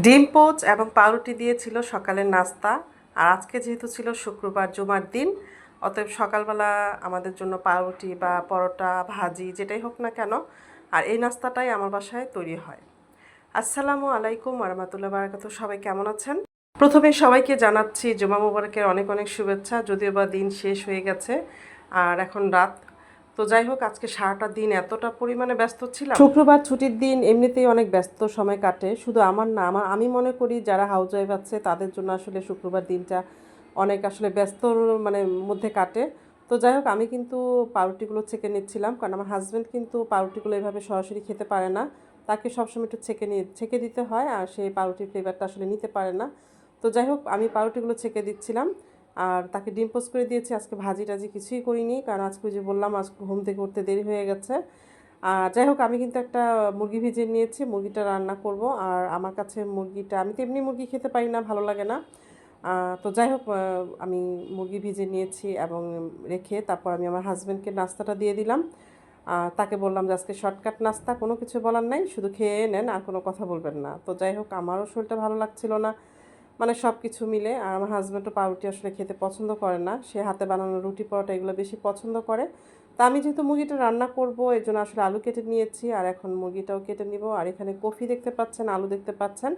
ডিম পোচ এবং পাউরুটি দিয়েছিল সকালের নাস্তা। আর আজকে যেহেতু ছিল শুক্রবার, জুমার দিন, অতএব সকালবেলা আমাদের জন্য পাউরুটি বা পরোটা, ভাজি, যেটাই হোক না কেন, আর এই নাস্তাটাই আমার বাসায় তৈরি হয়। আসসালামু আলাইকুম রহমতুল্লাহ বারাকাতু সবাই কেমন আছেন? প্রথমে সবাইকে জানাচ্ছি, জুমা মুবারকের অনেক অনেক শুভেচ্ছা। যদিও বা দিন শেষ হয়ে গেছে, আর এখন রাত তো যাই হোক, আজকে সারাটা দিন এতটা পরিমাণে ব্যস্ত ছিলাম। শুক্রবার ছুটির দিন এমনিতেই অনেক ব্যস্ত সময় কাটে। শুধু আমার না, আমার, আমি মনে করি যারা হাউস ওয়াইফ আছে, তাদের জন্য আসলে শুক্রবার দিনটা অনেক আসলে ব্যস্ত মানে মধ্যে কাটে। তো যাই হোক, আমি কিন্তু পাউরুটিগুলো ছেঁকে নিচ্ছিলাম, কারণ আমার হাজব্যান্ড কিন্তু পাউরুটিগুলো এভাবে সরাসরি খেতে পারে না। তাকে সবসময় একটু ছেঁকে নিয়ে ছেঁকে দিতে হয়, আর সেই পাউরুটির ফ্লেভারটা আসলে নিতে পারে না। তো যাই হোক, আমি পাউরুটিগুলো ছেঁকে দিচ্ছিলাম। আর তাকে ডিম পোস্ট করে দিয়েছি, আজকে ভাজি টাজি কিছুই করিনি, কারণ আজকে যে বললাম, আজকে ঘুম থেকে উঠতে দেরি হয়ে গেছে। আর যাই হোক, আমি কিন্তু একটা মুরগি ভেজে নিয়েছি, মুরগিটা রান্না করব। আর আমার কাছে মুরগিটা, আমি তো এমনি মুরগি খেতে পারি না, ভালো লাগে না। তো যাই হোক আমি মুরগি ভিজে নিয়েছি এবং রেখে তারপর আমি আমার হাজব্যান্ডকে নাস্তাটা দিয়ে দিলাম। তাকে বললাম যে, আজকে শর্টকাট নাস্তা, কোনো কিছু বলার নাই, শুধু খেয়ে নেন, আর কোনো কথা বলবেন না। তো যাই হোক, আমারও শরীরটা ভালো লাগছিল না। মানে সব কিছু মিলে, আর আমার হাজব্যান্ডও পাউরুটি আসলে খেতে পছন্দ করে না। সে হাতে বানানো রুটি পরোটা এগুলো বেশি পছন্দ করে। তা আমি যেহেতু মুরগিটা রান্না করব, এর জন্য আসলে আলু কেটে নিয়েছি, আর এখন মুরগিটাও কেটে নিব। আর এখানে কফি দেখতে পাচ্ছেন, আলু দেখতে পাচ্ছেন,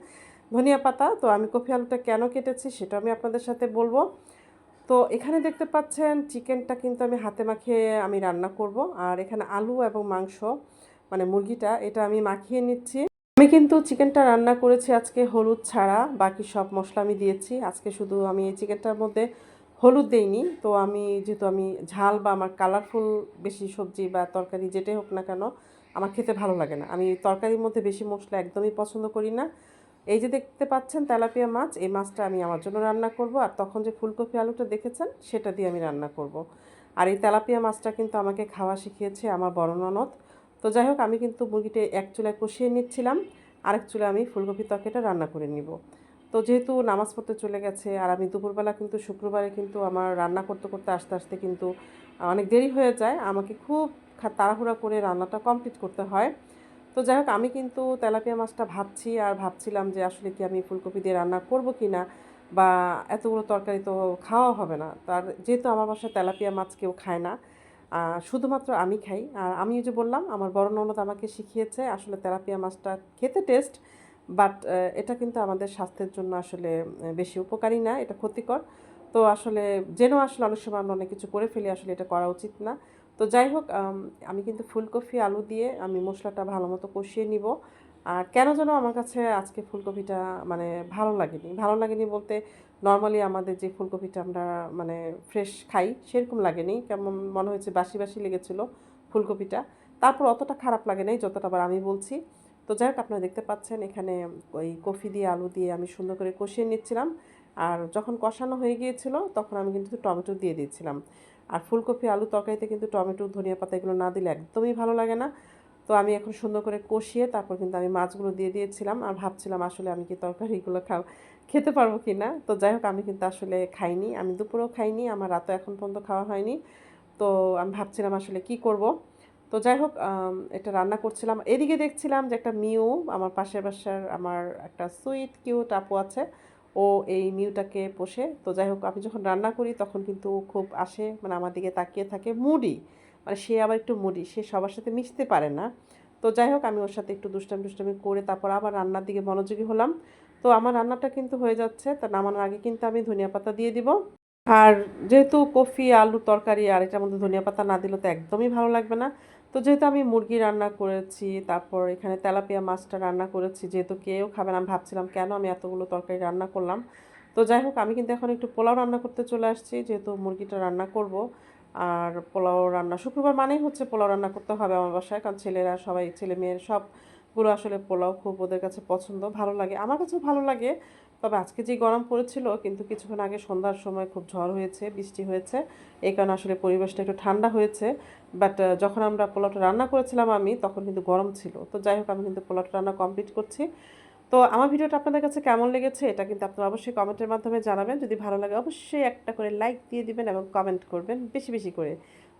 ধনিয়া পাতা। তো আমি কফি আলুটা কেন কেটেছি সেটা আমি আপনাদের সাথে বলব। তো এখানে দেখতে পাচ্ছেন, চিকেনটা কিন্তু আমি হাতে মাখিয়ে আমি রান্না করব। আর এখানে আলু এবং মাংস মানে মুরগিটা, এটা আমি মাখিয়ে নিচ্ছি। আমি কিন্তু চিকেনটা রান্না করেছি আজকে হলুদ ছাড়া, বাকি সব মশলা আমি দিয়েছি। আজকে শুধু আমি এই চিকেনটার মধ্যে হলুদ দেইনি, তো আমি যেহেতু আমি ঝাল বা আমার কালারফুল বেশি সবজি বা তরকারি যেটাই হোক না কেন, আমার খেতে ভালো লাগে না। আমি তরকারির মধ্যে বেশি মশলা একদমই পছন্দ করি না। এই যে দেখতে পাচ্ছেন তেলাপিয়া মাছ, এই মাছটা আমি আমার জন্য রান্না করব, আর তখন যে ফুলকপি আলুটা দেখেছেন, সেটা দিয়ে আমি রান্না করব। আর এই তেলাপিয়া মাছটা কিন্তু আমাকে খাওয়া শিখিয়েছে আমার বড় ননদ। তো যাই হোক, আমি কিন্তু মুরগিটা এক চুলায় কষিয়ে নিচ্ছিলাম। আরেক চুলায় আমি ফুলকপি তরকারিটা রান্না করে নিব। তো যেহেতু নামাজ পড়তে চলে গেছে, আর আমি দুপুরবেলা কিন্তু শুক্রবারে কিন্তু আমার রান্না করতে করতে আস্তে আস্তে কিন্তু অনেক দেরি হয়ে যায়, আমাকে খুব তাড়াহুড়া করে রান্নাটা কমপ্লিট করতে হয়। তো যাই হোক, আমি কিন্তু তেলাপিয়া মাছটা ভাবছি আর ভাবছিলাম যে আসলে কি আমি ফুলকপি দিয়ে রান্না করব কি না, বা এতগুলো তরকারি তো খাওয়া হবে না। তার যেহেতু আমার বাসায় তেলাপিয়া মাছ কেউ খায় না শুধুমাত্র আমি খাই। আর আমিও যে বললাম, আমার বড় ননদ আমাকে শিখিয়েছে আসলে তেলাপিয়া মাছটা খেতে টেস্ট বাট এটা কিন্তু আমাদের স্বাস্থ্যের জন্য আসলে বেশি উপকারী না, এটা ক্ষতিকর। তো আসলে যেন আসলে অনেক সময় আমরা অনেক কিছু করে ফেলি, আসলে এটা করা উচিত না। তো যাই হোক, আমি কিন্তু ফুলকপি, আলু দিয়ে আমি মশলাটা ভালো মতো কষিয়ে নিব। আর কেন যেন আমার কাছে আজকে ফুলকপিটা মানে ভালো লাগেনি। ভালো লাগেনি বলতে নর্মালি আমাদের যে ফুলকপিটা আমরা মানে ফ্রেশ খাই সেরকম লাগেনি। কেমন মনে হয়েছে বাসি বাসি লেগেছিল ফুলকপিটা। তারপর অতটা খারাপ লাগে নাই যতটা আবার আমি বলছি। তো যাই হোক, আপনারা দেখতে পাচ্ছেন এখানে ওই কফি দিয়ে আলু দিয়ে আমি সুন্দর করে কষিয়ে নিচ্ছিলাম। আর যখন কষানো হয়ে গিয়েছিল তখন আমি কিন্তু টমেটো দিয়ে দিয়েছিলাম। আর ফুলকপি, আলু তরকারিতে কিন্তু টমেটো, ধনিয়া পাতা এগুলো না দিলে একদমই ভালো লাগে না। তো আমি এখন সুন্দর করে কষিয়ে তারপর কিন্তু আমি মাছগুলো দিয়ে দিয়েছিলাম আর ভাবছিলাম আসলে আমি কি তরকারিগুলো খাও, খেতে পারব কি না তো যাই হোক, আমি কিন্তু আসলে খাইনি, আমি দুপুরেও খাইনি, আমার রাতও এখন পর্যন্ত খাওয়া হয়নি। তো আমি ভাবছিলাম আসলে কি করব। তো যাই হোক এটা রান্না করছিলাম। এদিকে দেখছিলাম যে একটা মিউ, আমার পাশের বাসার আমার একটা সুইট কিউট আপু আছে, ও এই মিউটাকে পোষে। তো যাই হোক, আমি যখন রান্না করি তখন কিন্তু খুব আসে মানে আমার দিকে তাকিয়ে থাকে, মুডি। মানে সে আবার একটু মুডি, সে সবার সাথে মিশতে পারে না। তো যাই হোক, আমি ওর সাথে একটু দুষ্টামি দুষ্টামি করে তারপর আবার রান্নার দিকে মনোযোগী হলাম। তো আমার রান্নাটা কিন্তু হয়ে যাচ্ছে, তা নামানোর আগে কিন্তু আমি ধনিয়া পাতা দিয়ে দিব। আর যেহেতু কফি, আলু তরকারি আর এটার মধ্যে ধনিয়া পাতা না দিলে তো একদমই ভালো লাগবে না। তো যেহেতু আমি মুরগি রান্না করেছি, তারপর এখানে তেলাপিয়া মাছটা রান্না করেছি, যেহেতু কেউ খাবে না, আমি ভাবছিলাম কেন আমি এতগুলো তরকারি রান্না করলাম। তো যাই হোক, আমি কিন্তু এখন একটু পোলাও রান্না করতে চলে আসছি, যেহেতু মুরগিটা রান্না করব। আর পোলাও রান্না, শুক্রবার মানেই হচ্ছে পোলাও রান্না করতে হবে আমার বাসায়, কারণ ছেলেরা সবাই, ছেলে মেয়ের সবগুলো আসলে পোলাও খুব ওদের কাছে পছন্দ, ভালো লাগে। আমার কাছেও ভালো লাগে, তবে আজকে যে গরম পড়েছিল, কিন্তু কিছুক্ষণ আগে সন্ধ্যার সময় খুব ঝড় হয়েছে, বৃষ্টি হয়েছে, এই কারণে আসলে পরিবেশটা একটু ঠান্ডা হয়েছে। বাট যখন আমরা পোলাওটা রান্না করেছিলাম আমি, তখন কিন্তু গরম ছিল। তো যাই হোক, আমি কিন্তু পোলাওটা রান্না কমপ্লিট করছি। তো আমার ভিডিওটা আপনাদের কাছে কেমন লেগেছে এটা কিন্তু আপনারা অবশ্যই কমেন্টের মাধ্যমে জানাবেন। যদি ভালো লাগে অবশ্যই একটা করে লাইক দিয়ে দিবেন এবং কমেন্ট করবেন বেশি বেশি করে।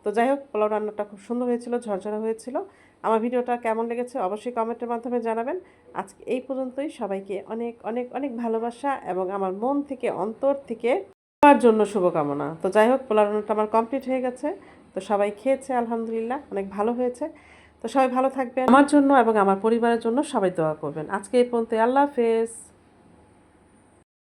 তো যাই হোক, পোলাও রান্নাটা খুব সুন্দর হয়েছিল, ঝরঝরা হয়েছিল। আমার ভিডিওটা কেমন লেগেছে অবশ্যই কমেন্টের মাধ্যমে জানাবেন। আজকে এই পর্যন্তই। সবাইকে অনেক অনেক অনেক ভালোবাসা এবং আমার মন থেকে, অন্তর থেকে সবার জন্য শুভকামনা। তো যাই হোক পোলা রান্নাটা আমার কমপ্লিট হয়ে গেছে। তো সবাই খেয়েছে, আলহামদুলিল্লাহ, অনেক ভালো হয়েছে। তো সবাই ভালো থাকবেন। আমার জন্য এবং আমার পরিবারের জন্য সবাই দোয়া করবেন। আজকে এই পর্যন্ত আল্লাহ হাফেজ।